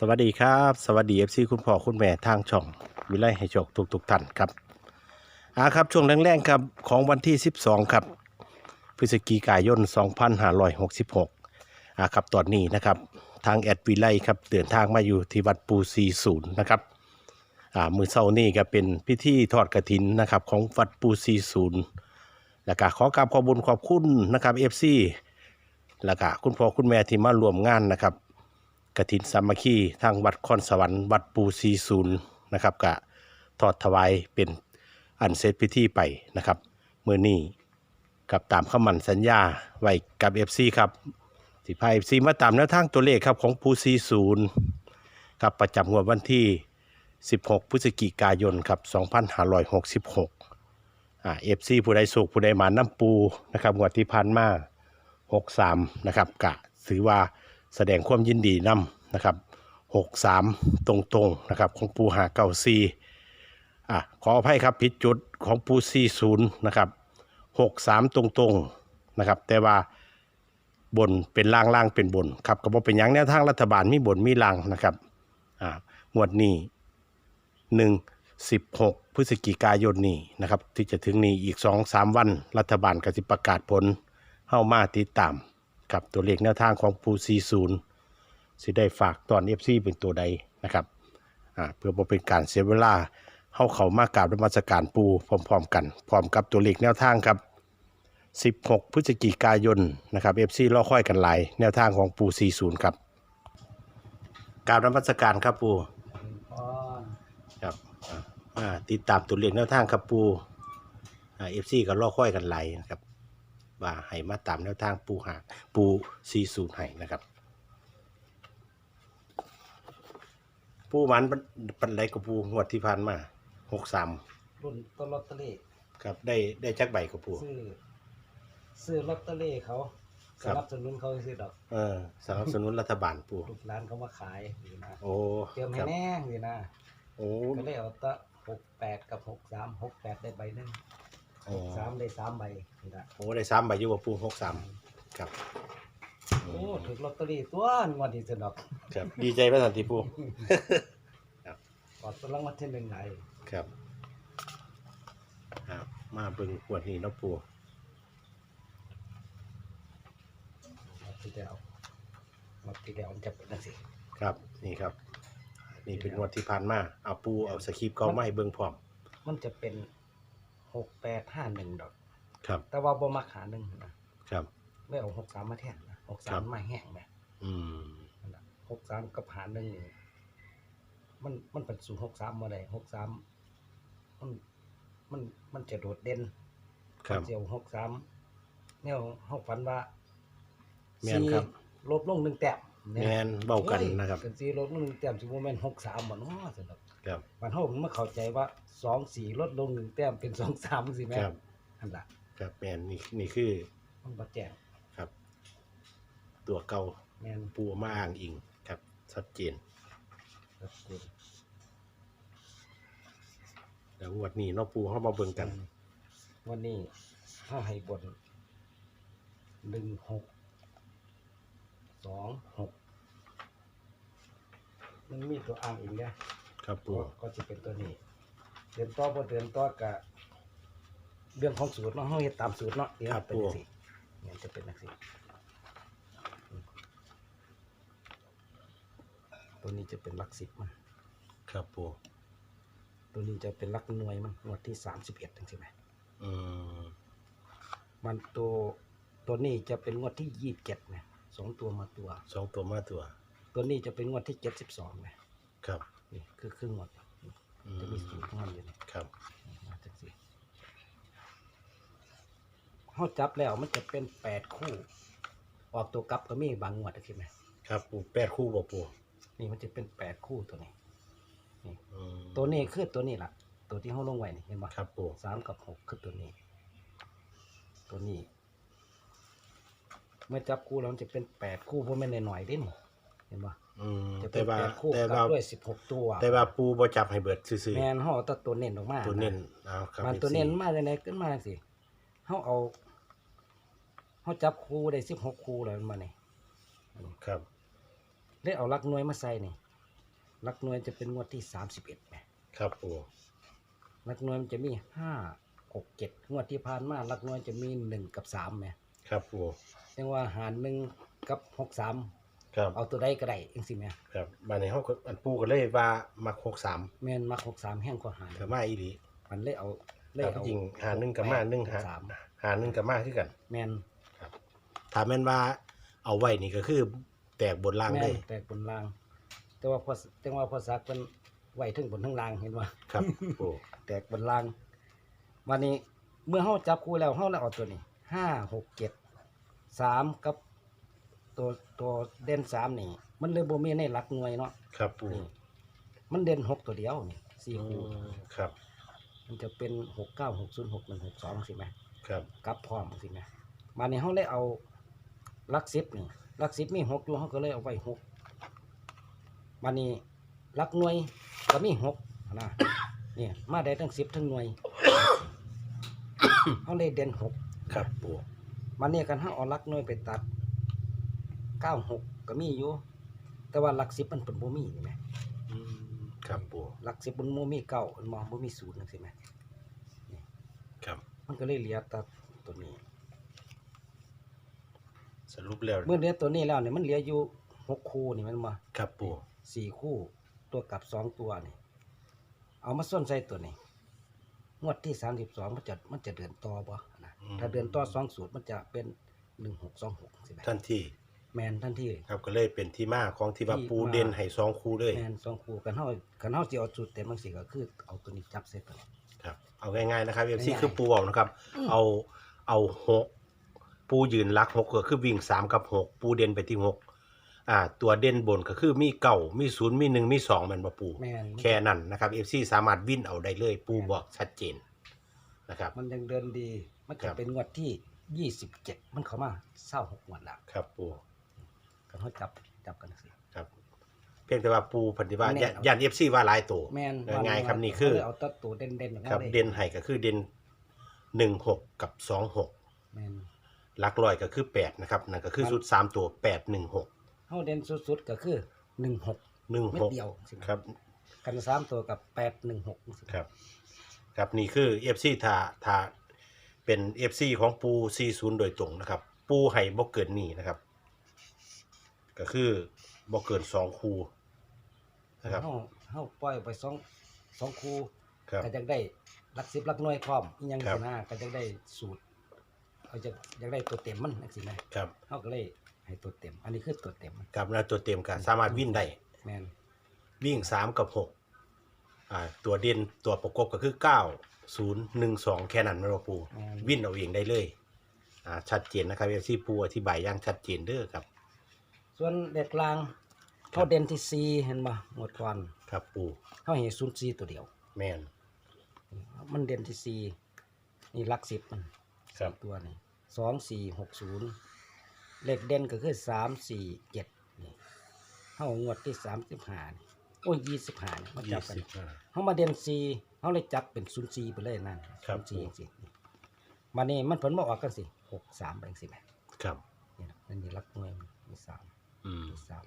สวัสดีครับ สวัสดีเอฟซีคุณพ่อคุณแม่ทางช่อง วิไลให้โชคทุกทุกๆท่านครับอ่าครับช่วงแรกๆครับของวันที่ 12 ครับ พฤศจิกายน 2566อ่าครับตอนนี้นะครับ ทางแอดวิไลครับเดินทางมาอยู่ที่วัดปูซีศูนย์นะครับอ่ามือเช้านี่ก็เป็นพิธีทอดกระถินนะครับของวัดปูซีศูนย์แล้วก็ขอกราบขอบุญขอบคุณนะครับเอฟซีแล้วก็คุณพ่อคุณแม่ที่มาร่วมงานนะครับ กฐินสามัคคีทางวัดคอนสวรรค์วัดปูซีศูนย์นะครับกะทอดถวายเป็นอันเสร็จพิธีไปนะครับเมื่อนี้กับตามคำมั่นสัญญาไว้กับ FC ครับสิพาย FC มาตามแนวทางตัวเลขครับของปูซีศูนย์กับประจำงวดวันที่ 16 พฤศจิกายนครับ2566อ่า FC ผู้ใดสุขผู้ใดหมาน้ำปูนะครับงวดที่ผ่านมา 63 นะครับกะถือว่า แสดงความยินดีนำนะครับ63ตรงๆนะครับของปูหาเก่าซีอะขออภัยครับผิดจุดของปูซีศูนย์นะครับ63ตรงๆนะครับแต่ว่าบนเป็นล่างล่างเป็นบนครับก็บอกเป็นอย่างแนวทางรัฐบาลมีบนมีล่างนะครับอ่างวดนี้1 16พฤศจิกายนนี้นะครับที่จะถึงนี้อีก2-3วันรัฐบาลก็จะประกาศผลเข้ามาติดตาม กับตัวเลขแนวทางของปูซีศูนย์สิได้ฝากตอนเอฟซีเป็นตัวใดนะครับเพื่อบ่เป็นการเสียเวลาเข้าเขามากราบนมัสการปูพร้อมๆกัน พร้อมกับตัวเลขแนวทางครับ 16 พฤศจิกายนนะครับเอฟซีรอค่อยกันหลายแนวทางของปูซีศูนย์ครับกราบนมัสการครับปูครับติดตามตัวเลขแนวทางครับปูเอฟซีก็รอค่อยกันหลายนะครับ ว่าให้มาตามแนวทางปูหากปูซีสูตรให้นะครับ ปูหมันปันปันไดกับปูงวดที่ผ่านมาหกสามรุ่นต้นลอตเตอรี่ครับได้ได้จักใบกับปู ซื้อซื้อลอตเตอรี่เขาคสรับ นับสนุนเขาซื้อดอกเออสนับสนุนรัฐบาลปูลูกร้านเขามาขายอยู่นะโอ้เตรียมคให้รับแน่อยู่นะโอ้ก็เลยเอาตะหกแปดกับหกสามหกแปดได้ใบหนึง โอ้หกสามได้สามใบนี่นะโอ้ได้สามใบอยู่กับปูหกสามครับโอ้ถูกลอตเตอรี่ตัวงวันที่สนดอกครับ ดีใจไหมสันติปูกอดตัวรางวัลที่หนึ่งไหนครับครับมาเบิ่งขวดนี้เนาะปูงวดที่แล้วงวดที่แล้วมันจะเป็นจังสิครับ นี่ครับ นี่เป็นงวดที่ผ่านมาเอาปูเอาสคริปต์เก็มาให้เบิ่งพร้อม มันจะเป็น หกแปดห้าหนึ่งดอก ครับ แต่ว่าบ่มาขาหนึ่งนะครับ ไม่เอาหกสามมาแทนนะหกครัสามบ มาแห้งนะอืม หกสามกับหาหนึ่งนี่มันมันเป็นสูงหกสามมาได้หกสามมันมันมันจะโดดเด่นครับ เจียวหกสามเนี่ยหกฝันว่าแม่นครับ สี่ลบลงหนึ่งแต้มแมนเบ้ากันนะครับ เป็นสี่ลบลงหนึ่งแต้มสิบ่แม่นหกสามบ่เนาะสำหรับ ครับมันเฮามันมาเข้าใจว่าสองสี่ลดลงหนึ่งแต้มเป็นสองสามสิแม่ครับอันละครับแมนนี่นี่คือมันบ่แจ้งครับ ตัวเก่าแม่นปูเอามาอ้างอิงครับชัดเจนครับคุณแล้วงวดนี้เนาะปูเฮามาเบิ่งกันวันนี้เฮาให้บนหนึ่งหกสองหกมันมีตัวอ้างอีกเนี่ย ครับปูก็จะเป็นตัวนี้เดือนต่อบ่เดือนต่อกะเรื่องของสูตรเนาะเฮาเฮ็ดตามสูตรเนาะเดี๋ยวเป็นจังซี่เนี่ยจะเป็นจังซี่อืมตัวนี้จะเป็นหลักสิบมัน ครับปูตัวนี้จะเป็นหลักหน่วยมันงวดที่สามสิบเอ็ดจังซี่ไหมอืมมันตัวตัวนี้จะเป็นงวดที่ยี่สิบเจ็ดนะสองตัวมาตัว สองตัวมาตัว ตัวนี้จะเป็นงวดที่เจ็ดสิบสองนะครับ นี่คือครึ่งงวดอืจะมมีสูตรของมันอยู่นี่ครับมาจังซี่เขาจับแล้วมันจะเป็นแปดคู่ ออกตัวกลับก็มีบางงวดใช่ไหมครับปูแปดคู่บ่ปูนี่มันจะเป็นแปดคู่ตัวนี้อืมตัวนี้คือตัวนี้ล่ะ ตัวที่เขาลงไว้นี่เห็นปะครับปูสามกับหกคือตัวนี้ ตัวนี้ เมื่อจับคู่แล้วมันจะเป็นแปดคู่เพราะไม่นหน่อยๆเดินี่เห็นปะ อืมจะเป็แต่นว่าแปดคู่แต่กัว่าบด้วยสิบหกตัวแต่ว่าปูบ่จับให้เบิดซื่อแมนห่อตัดตัวเน้นออกมาๆตัวเน้นเอาครับ มันตัวเน้นมาจากไหนขึ้นมาสิเขาเอาเขาจับคู่ได้สิบหกคู่แล้วมันมาเนี่ยครับเลยเอาหลักหน่วยมาใส่นี่หลักหน่วยจะเป็นงวดที่สามสิบเอ็ดไหมครับปูหลักหน่วยมันจะมีห้าหกเจ็ดงวดที่ผ่านมาหลักหน่วยจะมีหนึ่งกับสามไหมครับปูเรียกว่าหารหนึ่งกับหกสาม ครับเอาตัวใดก็ได้เองสิแม่ครับบานในห้องอันปูก็เลยว่ามักหกสามแม่นมาหกสามแห้งกว่าหารเถอมาอีหลีมันเลยเอาเลยครับเอาจริงหาหนึ่งกับมาหนึ่งหาสามหาหนึ่งกับมาคือกันแม่นถ้าแม่นว่าเอาไว้นี่ก็คือแตกบนล่างแม่เลนยแต่บนล่าง แต่ว่าพอแต่ว่าพอสักเป็นไหวถึงบนทั้งล่างเห็นว่า ครับปูแตกบนล่างวันนี้เมื่อเฮาจับคู่แล้วเฮาเลยเอาตัวนี้ห้าหกเจ็ดสามกับ ตัวตัวเด่นสามนี่ มันเลยบ่มีในหลักหน่วยเนาะครับปูนี่มันเด่นหกตัวเดียวนี่สี่อืคู่มครับมันจะเป็นหกเก้าหกศูนย์หกหนึ่งหกสองสิไหมครับกลับพร้อมสิไหมมาในเขาเลยเอาหลักสิบนี่หลักสิบมีหกอยู่เขาก็เลยเอาไว้หกมานี่หลักหน่วยก็มีหกนะเนี่ยมาได้ทั้งสิบทั้งหน่วย เขาเลยเด่นหก ครับปูมาเนี่ยกันเขาเอาหลักหน่วยไปตัด เก้าหกก็มีอยู่ แต่ว่าหลักสิบมันเป็นบ่มีนี่ไหมอืมครับปูหลักสิบมันบ่มีเก้ามันมองบ่มีศูนย์นั่นสิไหมครับ มันก็เลยเหลือตัดตัวนี้ สรุปแล้วเมื่อเหลือตัวนี้แล้วเนี่ยมันเหลืออยู่หกคู่นี่มันมาครับปูสี่คู่ตัวกลับสองตัวนี่เอามาส้นใส่ตัวนี้งวดที่สามสิบสองมันจะมันจะเดินต่อบ่นะถ้าเดินต่อสองสูตรมันจะเป็นหนึ่งหกสองหกสิบท่านที่ แมนทันทีครับก็เลยเป็นที่มาของที่ว่าที่ปูมาเด่นให้สองคู่เลยแมนสองคู่กันเท่ากันเท่าจะเอาสูตรเต็มบางสิก็คือเอาตัวนี้จับใส่ตัวนี้ครับเอาง่ายๆนะครับเอฟซีง่ายๆคือปูเอานะครับ เอาเอาหกปูยืนรักหกก็คือวิ่งสามกับหกปูเด่นไปที่หกอ่า ตัวเด่นบนก็คือมีเก่ามีศูนย์มีหนึ่งมีสองแมันบ่ปูแมนแค่นั้นนะครับเอฟซีสามารถวิ่นเอาได้เลย ปูบอกชัดเจนนะครับ มันยังเดินดี มันครัจะบเป็นงวดที่ยี่สิบเจ็ดมันเข้ามาเศร้าหกงวดแล้วครับปู กันเขาจับจับกันสิครับ เพียงแต่ว่าปูปฏิบัติแม่นย่านเอฟซีว่าหลายตัว แมนง่ายๆครับนี่คือ เอาตัดตัวเด่นเด่นๆครับเด่นให้ก็คือเด่นหนึ่งหกกับสองหกแมนหลักร้อยก็คือแปดนะครับนั่นก็คือครับชุดสามตัวแปดหนึ่งหกเฮาเด่นสุดๆก็คือหนึ่งหกหนึ่งเม็หดกเดียวสิครับ กันสามตัวกับแปดหนึ่งหกครับ ครับนี่คือเอฟซีถ้าถ้าเป็นเอฟซีของปูซีศูนย์โดยตรงนะครับ ปูให้บ่เกินนี่นะครับ ก็คือบ่เกินสองคูนะครับ เฮาเฮาปล่อยไปสองสองคู่ครับ ก็จะได้หลักสิบหลักหน่วยพร้อมอีหยังครับ สินะก็จะได้สูตรเขาจะอยากได้ตัวเต็มมันจังซี่นะครับเฮาก็เลยให้ตัวเต็ม อันนี้คือตัวเต็มมันครับแล้วตัวเต็มก็สามารถวิ่นได้ แม่นวิ่งสามกับหกอ่าตัวเด่นตัวประกบก็คือเก้าศูนย์หนึ่งสองแค่นั้นไม่รอปูแม่นวิ่นเอาเองได้เลย อ่าชัดเจนนะครับเอฟซีปูอธิบายอย่างชัดเจนเด้อครับ ส่วนเด็กลางเฮาเด่นที่สี่เห็นบ่หมดก่อนครับปูเฮาเห็น04ตัวเดียว แมน มันเด่นที่สี่นี่หลักสิบมันครับตัวนี้สองสี่หกศูนย์เลขเด่นก็คือสามสี่เจ็ดนี่เข้างวดที่สามสิบห้านี่โอ้ยยี่สิบห้านี่มาจัยี่บกัน สิบห้า เขามาเด่นสี่เขาเลยจับเป็นศูนย์สี่ไปเลยนั่นครับ ศูนย์สี่สิมานี่มันผลมาออกกันสิหกสามแบ่งสิไหมครับ นี่นะอันนี้รักหน่วยมันมีสาม อืมมีสาม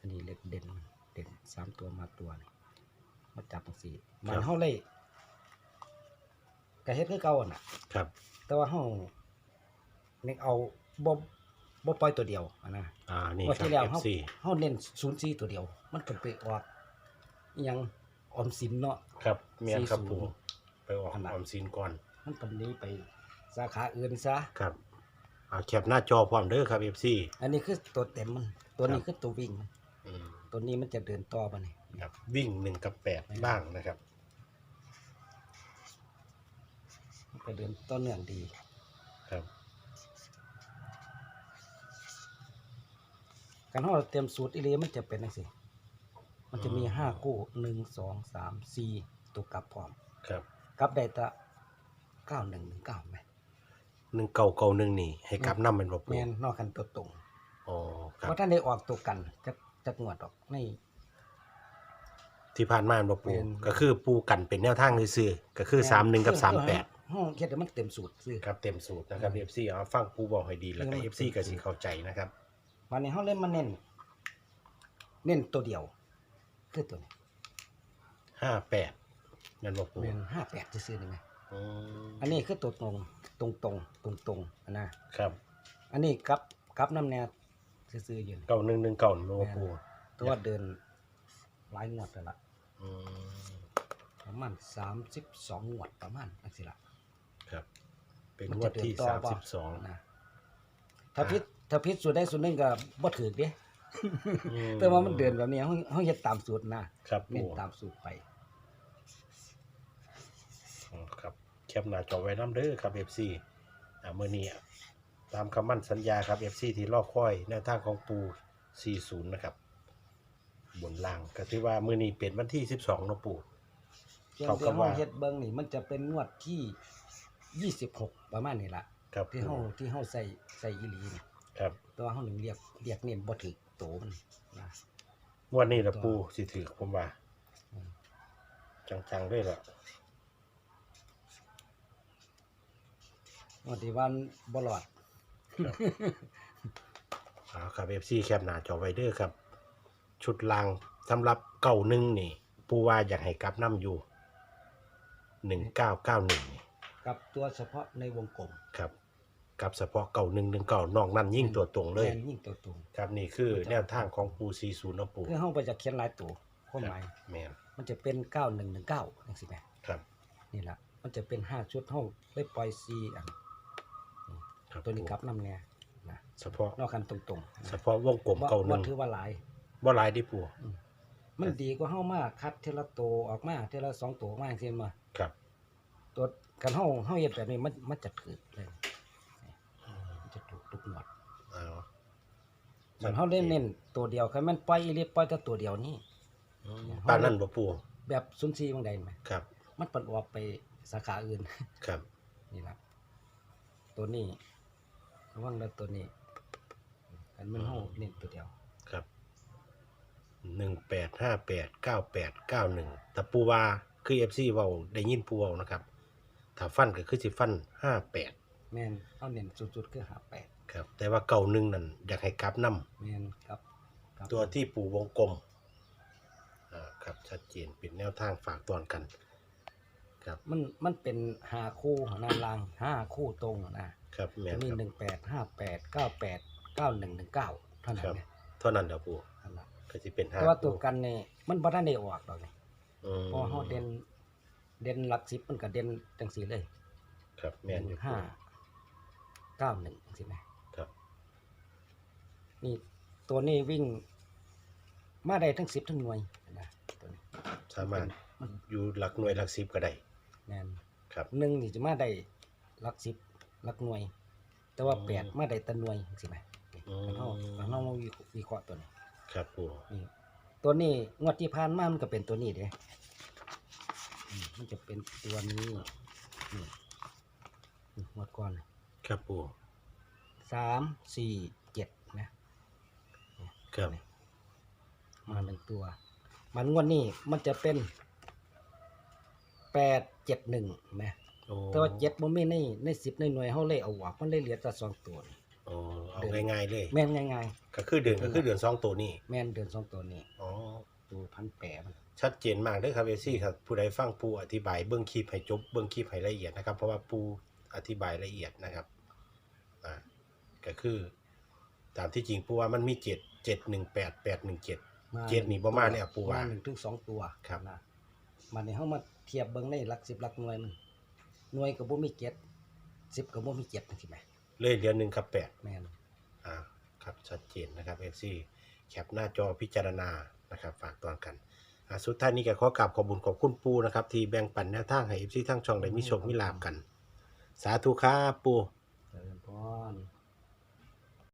อันนี้เลขเด่นมันเด่นสามตัวมาตัวนี่มาจับเป็นสี่มันเขาเลยกระเฮ็ดคือเก่าอะน่ะ ครับ แต่ว่าเฮาเน้นเอาบ่บ่ปล่อยตัวเดียวอะนะอ่า นี่งวดครับ ที่แล้วเอฟเฮาซีเฮาเน้น04ตัวเดียว มันก็ไปออกอิหยังออมสินเนาะ ครับเมียนครับ40ปูไปออกอันนั้นออมสินก่อน มันปานนี้ไปสาขาอื่นซะ ครับเอาแคปหน้าจอพร้อมเด้อครับเอฟซีอันนี้คือตัวเต็มมัน ตัวนี้ครับคือตัววิ่งมันตัวนี้มันจะเดินต่อมานี่ครับวิ่งหนึ่งกับแปดบ้างนะครับ มันก็เดินต่อเนื่องดี ครับการเฮาเตรียมสูตรอีหลีมันจะเป็นจังซี่มันจะมีห้าคู่หนึ่งสองสามสี่ตัวกลับพร้อมครับ กลับได้แตะ9119ไหม หนึ่งเก่าเก่าหนึ่งนี่ ให้กลับน้ำเป็นบ่ปูแม่นนอกกันตัวตรงอ๋อครัเพบราะท่านได้ออกตัวกันจะจะงวดออกใน ที่ผ่านมาเป็นบ่ปูเป็นก็คือปูกันเป็นแนวทางซื่อๆก็คือสามหนึ่งกับสามแปดห้องเฮ็ดให้มันเต็มสูตรซื้อ ครับเต็มสูตรนะครับ FC เอาฟังปูบอกให้ดีแล้วก็เออ FC ก็สิเข้าใจนะครับ วันนี้เฮาเล่นมาเน้น เน้นตัวเดียว คือตัวนี้ห้าแปดนั่นบ่ปูเป็นห้าแปดซื่อๆนี่ไหม อืมอันนี้คือตัวตรงตรงตรงตรงตรงๆอันนะครับอันนี้กลับกลับน้ำแนวซื่อๆอยู่นี่เก้าหนึ่งหนึ่งเก้านั่นบ่ปูตัวเดินหลายงวดแล้วล่ะ อืมประมาณสามสิบสองงวดประมาณนักสิละครับ เป็นมันงวจะดเดินที่ต่อสามบ่สิบสองนะถ้าพิษถ้าพิษสูตรได้สูตรหนึงก็บ่ถือเด้อืแต่ว่ามันเดินแบบนี้เฮาเฮาเฮ็ดตามสูตรนะครับเน้นปูตามสูตรไป อืมครับ แคปหน้าจอไว้น้ำเด้อครับ FC อ่ามื้อนี้ตามคำมั่นสัญญาครับ FC ที่รอคอยแนวทางของปู 40 นะครับ บนล่างก็ถือว่ามื้อนี้เป็นวันที่ 12เนาะปู เพียงเขาก็แต่เฮาว่าเฮ็ดเบิ่งนี่มันจะเป็นงวดที่26ประมาณนี้ล่ะ ครับที่เฮาที่เฮาใส่ใส่อีหลีนี่ครับแต่ว่าเฮานึงเรียกเรียกเน้นบ่ถึกโตมันนะงวดนี้ละปูสิถือผมว่า จังๆด้วยล่ะ วดที่วันบ่รอดเอาครับ FC แคปหน้าจอไว้เด้อครับ ชุดลางสำหรับเก่าหนึ่งนี่ปูว่าอยากให้กลับน้ำอยู่1991นี่กับตัวเฉพาะในวงกลมครับกับเฉพาะเก่าหนึ่งหนึ่งเก่านอกนั้นยิ่งตัวตรงเลย แม่นยิ่งตัวตรงครับนี่คือแนวทางของปูซีศูนย์นาะปูคือเฮาบ่จะเขียนหลายตัวความหมายแมนมันจะเป็น9119จังซี่แหมครับ นี่ล่ะมันจะเป็น5ชุดเฮาเลยปล่อย4อัน ครับตัวนี้กลับนำแน่นะเฉพาะนอกคันตรงๆนะเฉพาะวงกลมบ่เก่าหบ่นึ่งถือว่าหลาย บ่หลายดิปูมันดีกว่าเฮามาคัดเทละตัวออกมาเทละสองตัวออกมาจังซี่มาครับ ตัวกันเฮาเฮาเฮ็ดแบบนี้มันมันจะถูกเลยมันจะถูกทุกหมวดเอาส่วนเฮาเล่นเน้นตัวเดียวคันมันปล่อยอีหลีปล่อยแต่ตัวเดียวนี่อืมปานนั้นบ่ปูแบบ04บางใดไหมครับ มันปันออกไปสาขาอื่น ครับ นี่ล่ะตัวนี้ ระวังแล้วตัวนี้กันมันเฮาเน้นตัวเดียวครับหนึ่งแปดห้าแปดเก้าแปดเก้าหนึ่งแต่ปูว่าคือเอฟซีเว้าได้ยินปูเว้านะครับ ถ้าฟันก็คือสิฟันห้าแปดแม่นเฮาเน้นสุดๆคือ58ครับ แต่ว่าเก่าหนึ่งนั่นอยากให้กลับน้ำแม่นครับ ครับตัวที่ปูวงกลมอ่าครับชัดเจนเป็นแนวทางฝากตอนกัน ครับ มันมันเป็นหาคู่หานารางห้าคู่ตรงนะครับแม่นมีครับหนึ่งแปดห้าแปดเก้าแปดเก้าหนึ่งหนึ่งเก้าเท่านั้คนรับ เนี่ยเท่านั้นเดี๋ยวปูนั่นล่ะก็จะเป็นห้าแต่ว่าตัวคู่กันเนี่ยมันบ่ทันได้ออกดอกนี่อืมเพอเฮาเด่นเด่นหลักสิบมันก็เด่นจังสีเลยครับแม่นอยู่ห้าเก้าหนึ่งจังซี่แหมครับ นี่ตัวนี้วิ่ง มาได้ทั้งสิบทั้งหน่วยนะตัวนี้สามารถมันอยู่หลักหน่วยหลักสิบก็ได้ แม่นครับ หนึ่งนี่จะมาได้หลักสิบหลักหน่วย แต่ว่าอืม แปดมาได้แตัหน่วยจังซี่แหมอืมกันเฮากันเฮามาวิเคราะห์ตัวนี้ครับปูนี่ตัวนี้งวดที่ผ่านมามันก็เป็นตัวนี้เด้อืมมันจะเป็นตัวนี้นี่นี่งวดก่อนครับปูสามสี่เจ็ดนะ ครับมาหนึ่งตัว มันงวดนี้มันจะเป็น แปดเจ็ดหนึ่งนะโอ้แต่ว่าเจ็ดบ่มีในในสิบในหน่วยเขาเลยเอาออกมันเลยเหลือแต่สองตัวนี่โอ้เอาง่ายๆเลย แม่นง่าย ก็คือเดือนก็คือเดือนสองตัวนี้ๆ แม่นเดือนสองตัวนี้อ๋อ ตัวพันแปดมันชัดเจนมากเลยครับเอซี่ครับผู้ใดฟังปูอธิบายเบื้องคลิปให้จบเบื้องคลิปให้ละเอียดนะครับ เพราะว่าปูอธิบายละเอียดนะครับอ่าก็คือ ตามที่จริงปูว่ามันมีเจ็ดเจ็ดหนึ่งแปดแปดหนึ่งเจ็ด มาเจ็ดนี่บ่มาแล้วปู่ว่าหนึ่งถึงสองตัวครับนะ มันนี่เฮามาเทียบเบิ่งในหลักสิบหลักหน่วยมันหน่วยก็บ่มีเจ็ดสิบก็บ่มีเจ็ดจังซี่แหมเลยเดือนหนึ่งครับแปดแม่นอ่าครับชัดเจนนะครับเอซี่แคปหน้าจอพิจารณานะครับฝากตอนกันอ่าสุดท้ายนี้ก็ขอกราบขอบคุญขอบคุณปูนะครับที่แบ่งปันแนวทางให้เอฟซีทั้งช่องได้มีโชคมีลาบกัน สาธุครับปูเจริญพร